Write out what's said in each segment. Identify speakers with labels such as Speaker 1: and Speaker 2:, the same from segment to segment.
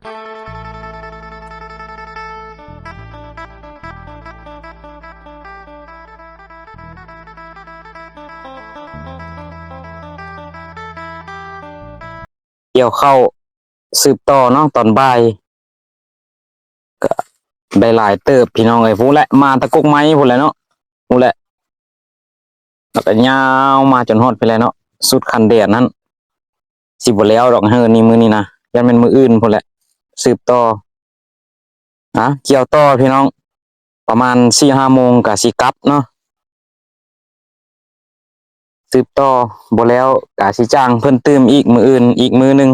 Speaker 1: เกี่ยวเข้าสืบต่อเนาะตอนบ่ายก็ได้หลายเติบพี่น้องเอ้ยพูดแหละมาตะกุกไม้พูดแหละเนาะพูดแหละแล้วก็ยาวมาจนฮอดไปแล้วเนาะสุดคันเดียดนั้นสิบ่แล้วดอกเฮอนี่มือนี่นะยันเป็นมืออื่นพูดแหละ สืบต่อนะเกี่ยวต่อพี่น้อง ประมาณสี่ห้าโมงกับสี่กลับเนาะสืบต่อบ่แล้วกะสิจ้างเพิ่นตืมอีกมืออื่นอีกมือหนึ่ง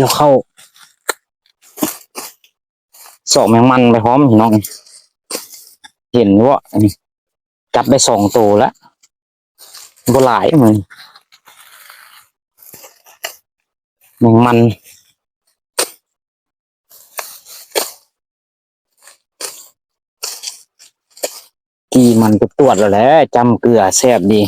Speaker 1: กี่ยวเข้าสอกแมงมันไปพร้อมพี่น้อง เห็นว่านนี้จับไปสองตัวแล้วก็หลายเหมือนแมงมันกี่มันก็ตรวจแล้วแหละจำเกลือแซ่บดี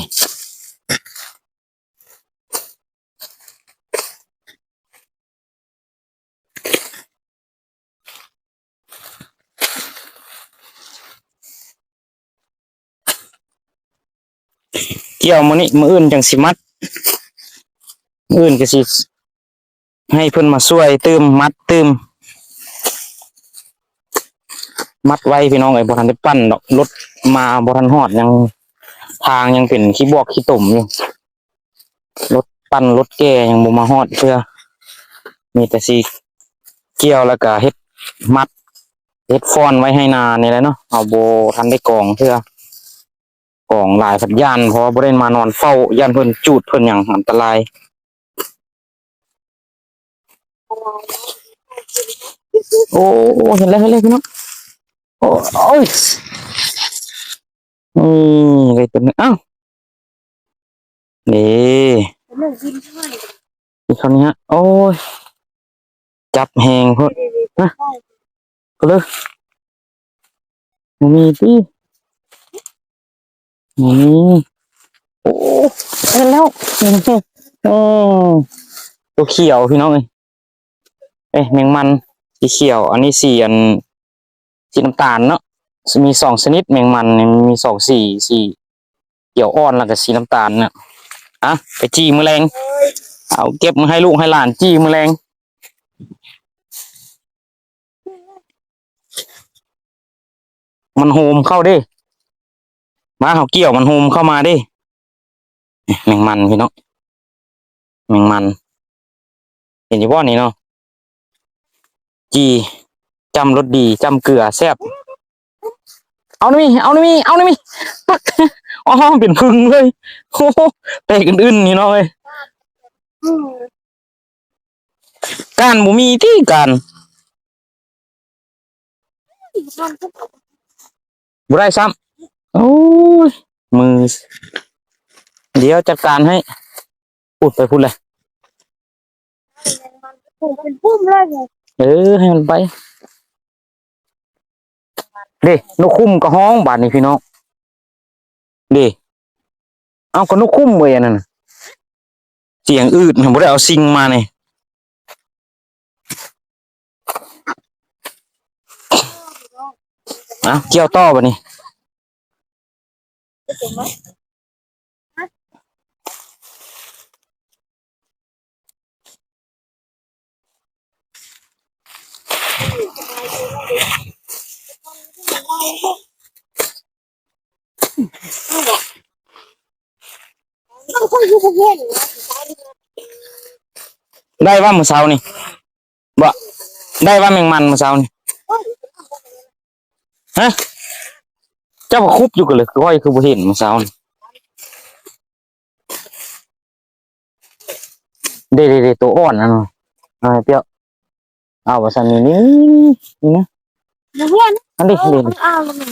Speaker 1: เกี่ยวมื้อนี้มื้ออื่นจังสิมัดมื้ออื่นก็สิให้เพิ่นมาช่วยเติมมัดเติมมัดไว้พี่น้องไอ้บ่ทันได้ปั้นดอกรถมาบ่ทันฮอดยังทางยังเป็นขี้บอกขี้ตุ่มอยู่รถปั้นรถแก่ยังบ่มาฮอดเพื่อ มีแต่สิเกี่ยวแล้วก็เฮ็ดมัดเฮ็ดฟอนไว้ให้นานนี่แหละเนาะเอาโบทันได้กองเพื่อ ของหลายสัญญาณเพราะว่าบ่ได้มานอนเฝ้าย่านเพิ่นจูดเพิ่นอย่างอันตรายโอ้โอ้เห็นแล้วเห็นแล้วพี่น้องโอ้โอ้ยนี่เลยตัวนึงอ้าวนี่
Speaker 2: นึ่งกินช่วย
Speaker 1: อีกคนนี้ฮะโอ้ยจับแหงพุ่นนะก็เลยมีที่ นี่โอ้เห็นแล้วโอ้ตัวเขียวพี่น้องเอ้ยเอ้ยแมงมันสีเขียว อันนี้สีอันสีน้ำตาลเนาะมีสองชนิดแมงมันมีสองสีสีเขียวอ่อนแล้วก็สีน้ำตาลเนี่ยอะไปจี้มือแรงเอาเก็บมาให้ลูกให้หลานจี้มือแรงมันโฮมเข้าดิ มาเขาเกี่ยวมันโฮมเข้ามาดิแมงมันพี่น้องแมงมัน เห็นอยู่บ่นี่เนาะจีจำรสดีจำเกลือแซ่บเอาหน่อยมีเอาหน่อยมีเอาหน่อยมีปักอ๋อเป็นพึ่งเลยโอ้โหเตะกันอื่นนี่เนาะเว้ยการบ่มีที่การบ่ได้ซ้ำ โอ้ยมือ เดี๋ยวจัดการให้พูดไปพูดเลย
Speaker 2: ผมเป็นพุ่มเลยไง
Speaker 1: เออให้มันไปเด้นกคุ้มก็ห้องบาดนี่พี่น้องเด้เอาก็นกคุ้มเว้ยอันนั่นน่ะเสียงอืดบ่ได้เอาซิงมานี่เอาเกี่ยวต่อบัดนี้
Speaker 2: ต้องค่อยอยู่กับเพื่อน
Speaker 1: ได้ว่ามื้อ เช้านี่บ่ได้ว่าแมงมันมื้อเช้านี่ฮะเจ้าบ่คุบอยู่กันเลยคือว่าคือบ่เห็นมื้อเช้านี่เด้ๆๆตัวอ่อนนั่นน่ะเอาให้เปรี้ยวเอาว่าซั่นนี่นี่นี่นะ
Speaker 2: เพื่อน
Speaker 1: อันนี้
Speaker 2: เอา
Speaker 1: เล่น
Speaker 2: เอาแล้วมัน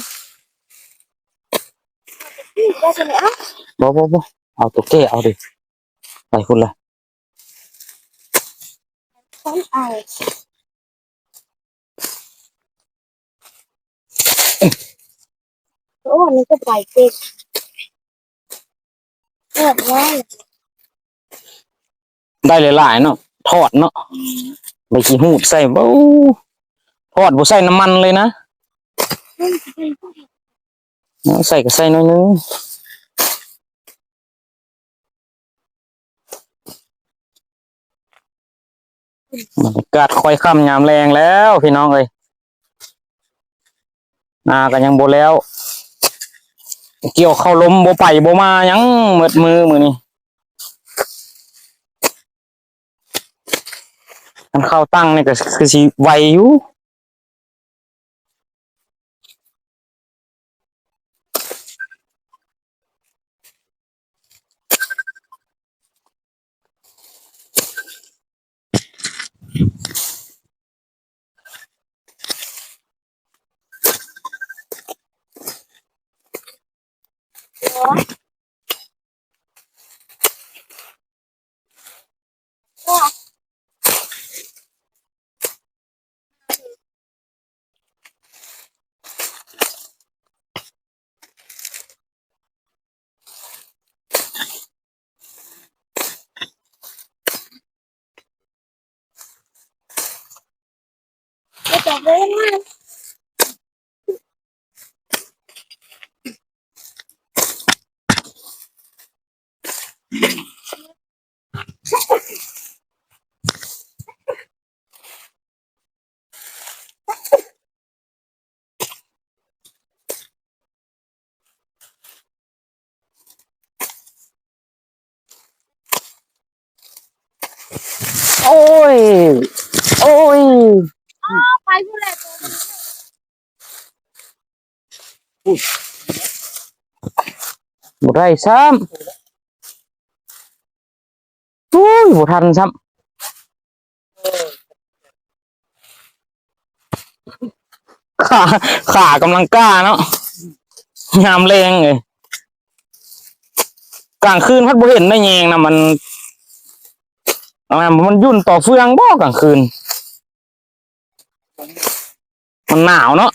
Speaker 2: ได้ใช่ไหมอะ
Speaker 1: บ่บ่บ่เอาตัวแก้เอาดิไปคุณละ
Speaker 2: ต้องเอา โอ้นนี้ก็ไปติดเรียบร้
Speaker 1: ได้หลายๆเนาะทอดเนาะใบขี้หูดใส่บ่ทอดบ่ใส่น้ำมันเลยนะใส่ก็ใส่น้อยนึงบรรยากาศค่อยค่ำยามแรงแล้วพี่น้องเอ้ยนาก็ยังบ่แล้ว เกี่ยวเข้าลมบ่ไปบ่มายังหมดมือมือนี่มันเข้าตั้งนี่ก็คือสิไวอยู่ โอ้ย
Speaker 2: อไปพูดเลยตัวมัน
Speaker 1: บ่ได้ซ้ำโอ้ยบ่ทันซ้ำขาขากำลังกล้าเนาะยามแรงเลยกลางคืนพัดบ่เห็นได้แยงนะมัน อ่ามันยุ่นต่อเฟืองบ่กลางคืน มันหนาวเนาะ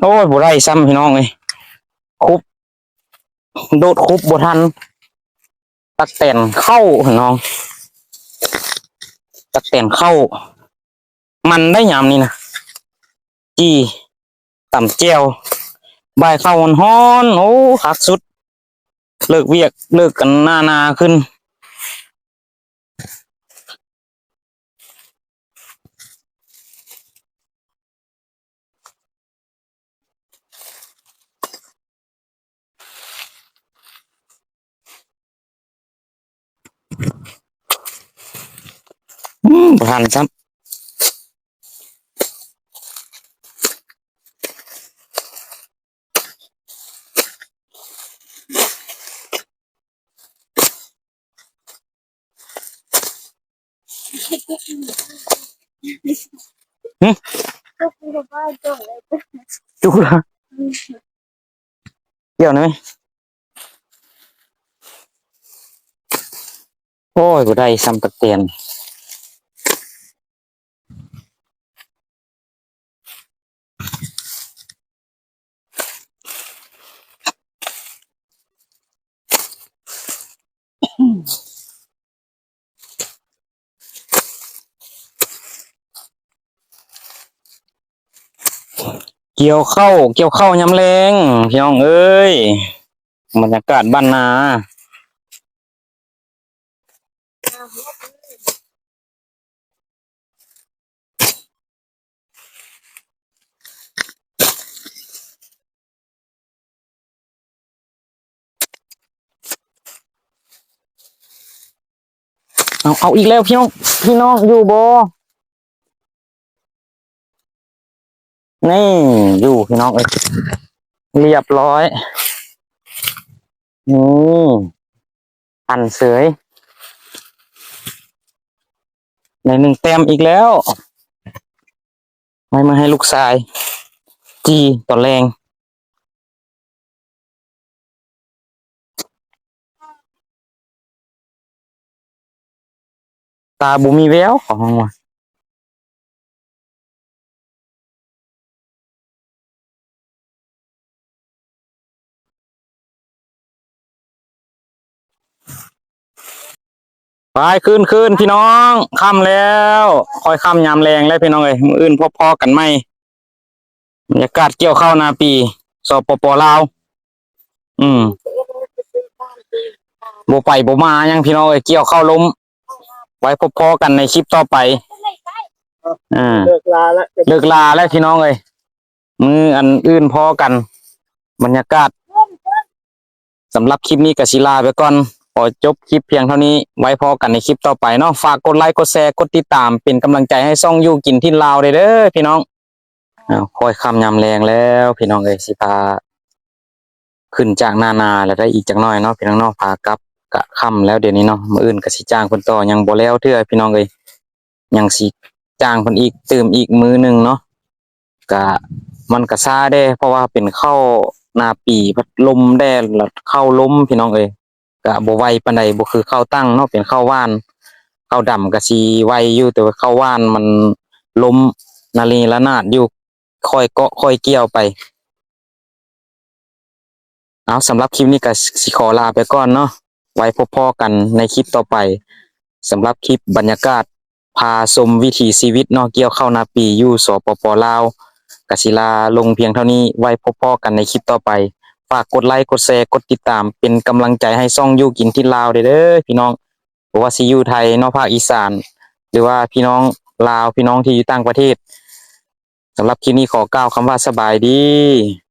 Speaker 1: โอ้ยบ่ได้ซ้ำพี่น้องเลยคุบ โดดคุบบ่ทัน ตักแตนเข้าพี่น้อง ตักแตนเข้า มันได้ยามนี้นะจีต่ำเจียว บายเข้ามันฮ้อนโอ้คักสุด เลิกเวียกเลิกกันหน้านาขึ้น อืมบ่ทันซ้ำ
Speaker 2: ก็คือว่า จุ
Speaker 1: กละเกี่ยวหน่อยโอ้ยกูได้ซ้ำตะเตียน เกี่ยวเข้าเกี่ยวเข้ายำแรงพี่น้องเอ้ยบรรยากาศบ้านนาเอาเอาอีกแล้วพี่น้องพี่น้องอยู่บ่ นี่อยู่พี่น้องเอ้ยเรียบร้อยนี่อันเสยในหนึ่งแต้มอีกแล้วไว้มาให้ลูกชาย จีต่อแรงตาบุมีแววของว่ะ ขึ้นขึ้นพี่น้องค่ำแล้ว คอยค่ำยามแรงแล้วพี่น้องเอ้ยมืออื่นพอๆกันไหมบรรยากาศเกี่ยวข้าวนาปีสปปลาว อืมโบไปโบมายังพี่น้องเอ้ยเกี่ยวข้าวล้ม ไว้พอๆกันในคลิปต่อไปอ่า
Speaker 3: เลิกลาแล้ว
Speaker 1: เลิกลาแล้วพี่น้องเอ้ยมืออันอื่นพอกัน บรรยากาศสำหรับคลิปนี้กสิลาไปก่อน อจบคลิปเพียงเท่านี้ไว้พอกันในคลิปต่อไปเนาะฝากกดไลค์กดแชร์กดติดตามเป็นกำลังใจให้ซ่องอยู่กินที่ลาวเด้อเด้อพี่น้องอ้าวคอยคำยำแรงแล้ว พี่น้องเอ้ยสิพาขึ้นจากนานาแล้วได้อีกจักน่อยเนาะพี่น้องเนาะพากลับกะค่ำแล้วเดี๋ยวนี้เนาะมื้ออื่นกสิจ้างคนต่อยังบ่แล้วเทื่อพี่น้องเอ้ยยังสิจ้างคนอีกเติมอีกมือหนึ่งเนาะกะมันกะซาได้ เพราะว่าเป็นเข้านาปีพัดลมแด้แล้วเข้าล้มพี่น้องเอ้ย กะบ่ไวปานใดบ่คือเข้าตั้งเนาะเป็นเข้าว่านเข้าดำกะสิไวอยู่แต่ว่าเข้าว่านมันล้มนาลีละนาดอยู่ค่อยเกาะค่อยเกี่ยวไป เอาสำหรับคลิปนี้ก็สิขอลาไปก่อนเนาะไว้พบๆกันในคลิปต่อไปสำหรับคลิปบรรยากาศ พาชมวิถีชีวิตนาะเกี่ยวเข้านาปีอยู่สปปลาวกศิลาลงเพียงเท่านี้ไว้พบๆกันในคลิปต่อไป ฝากกดไลค์กดแชร์กดติดตามเป็นกำลังใจให้ซ่องอยู่กินที่ลาวเด้อพี่น้องบ่ว่าซีอยู่ไทยนอกภาคอีสาน หรือว่าพี่น้องลาวพี่น้องที่อยู่ต่างประเทศสำหรับคลิปนี้ขอกล่าวคำว่าสบายดี